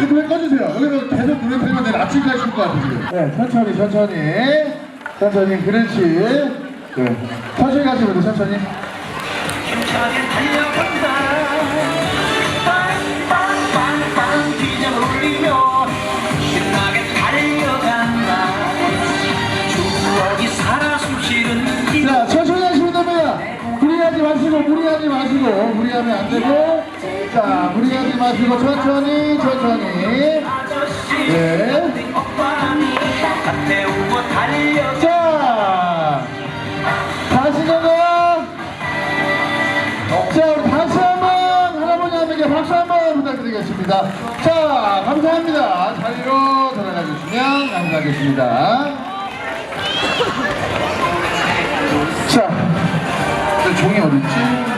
여기서 계속 노래 틀면 내일 아침까지 쉴것 같아 지금. 네, 천천히 천천히 천천히 그렇지. 네, 천천히 가시면 돼 천천히. 힘차게 달려간다 빵빵빵빵 기장을 울리며 신나게 달려간다 추억이 살아 숨쉬는 이 자, 천천히 하시면 됩니다. 무리하지 마시고, 무리하지 마시고, 무리하면 안 되고. 자, 무리하지 마시고, 천천히, 천천히. 네. 자, 다시 내가. 자, 우리 다시 한번 할아버님에게 박수 한번 부탁드리겠습니다. 자, 감사합니다. 자리로 돌아가 주시면 감사하겠습니다. 자, 저 종이 어딨지?